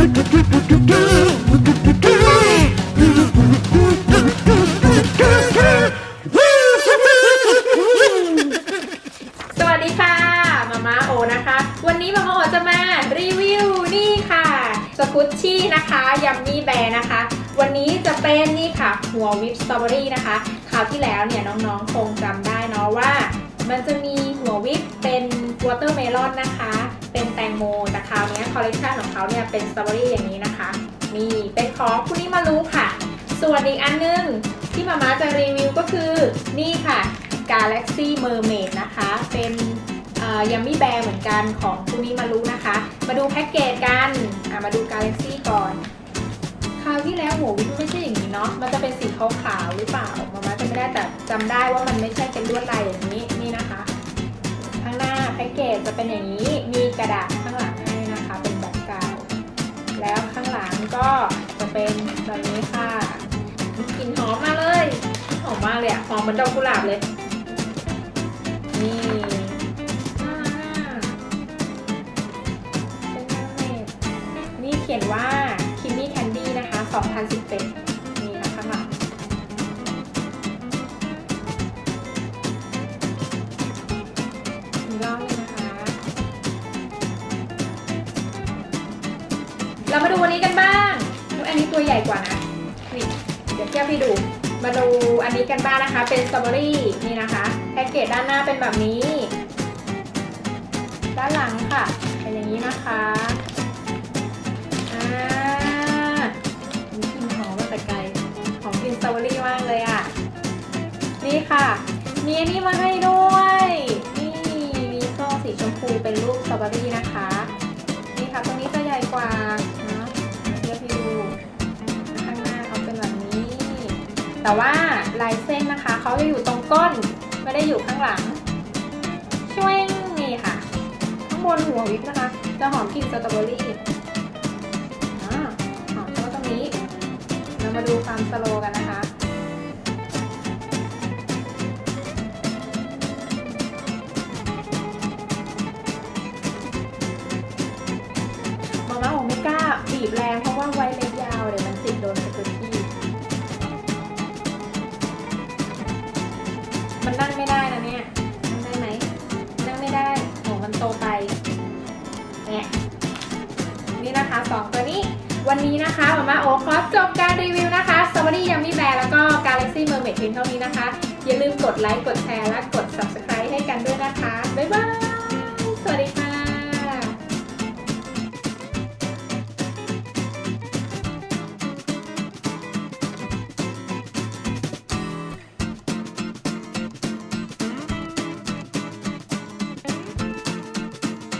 สวัสดีค่ะ มาม่าโอนะคะ วันนี้มาม่าโอจะมารีวิวนี่ค่ะสกุชชี่นะคะยัมมี่แบร์นะคะ วันนี้จะเป็นนี่ค่ะ หัววิปสตรอเบอรี่นะคะคราวที่แล้วเนี่ยน้องๆ คงจำได้เนาะว่า มันจะมีหัววิปเป็นวอเตอร์เมลอนนะคะ เป็นแตงโม คราวเนี้คอลเลคชันของเขาเนี่ยเป็นสตรอเบอรี่อย่างนี้นะคะ มีเป็นของคุณนี่มารู้ค่ะ ส่วนอีกอันนึงที่มาม่าจะรีวิวก็คือนี่ค่ะ Galaxy Mermaid นะคะ เป็นยัมมี่แบร์เหมือนกันของคุณนี่มารู้นะคะ มาดูแพ็กเกจกันมาดู Galaxy ก่อนคราวที่แล้วหัววิปไม่ใช่อย่างนี้เนาะ มันจะเป็นสีขาวๆหรือเปล่า มาม่าจะไม่ได้แต่จำได้ว่ามันไม่ใช่เป็นลวดลายอย่างนี้นี่นะคะ ข้างหน้าแพ็กเกจจะเป็นอย่างนี้ มีกระดาษ ก็จะเป็นแบบนี้ค่ะกลิ่นหอมมาเลยหอมมากเลยอะหอมเหมือนดอกกุหลาบเลย นี่น่ารักเป็นเมอร์เมดนี่เขียนว่า Kimmy Candy นะคะ 2017 นี่นะข้างหลังมีรอบเลยนะคะ เรามาดูวันนี้กันบ้าง อันนี้ตัวใหญ่กว่านะนี่เดี๋ยวเทียบให้ดู มาดูอันนี้กันบ้างนะคะ เป็นสตรอเบอรี่นี่นะคะแพ็กเกจด้านหน้าเป็นแบบนี้ ด้านหลังค่ะ เป็นอย่างนี้นะคะอ่ามีกลิ่นหอมมาแต่ไกลหอมกลิ่นสตรอเบอรี่มากเลยอะ นี่ค่ะ มีอันนี้มาให้ด้วย แต่ว่าลายเส้นนะคะเขาจะอยู่ตรงก้นไม่ได้อยู่ข้างหลัง ช่วยนี่ค่ะ ข้างบนหัววิปนะคะ จะหอมกลิ่นสตรอเบอรี่อ่าหอมเฉพาะตรงนี้ เรามาดูความสโลกันนะคะมาม่าผมไม่กล้าบีบแรง มันนั่งไม่ได้นะเนี่ยนั่งได้ไหมนั่งไม่ได้โหมันโตไปเนี่ยนี่นะคะสองตัวนี้วันนี้นะคะมามาโอ๊คขอจบการรีวิวนะคะสวัสดียัมมี่แบร์แล้วก็ Galaxy Mermaid เพียงเท่านี้นะคะ อย่าลืมกดไลค์กดแชร์และกด subscribe ให้กันด้วยนะคะ บ๊ายบาย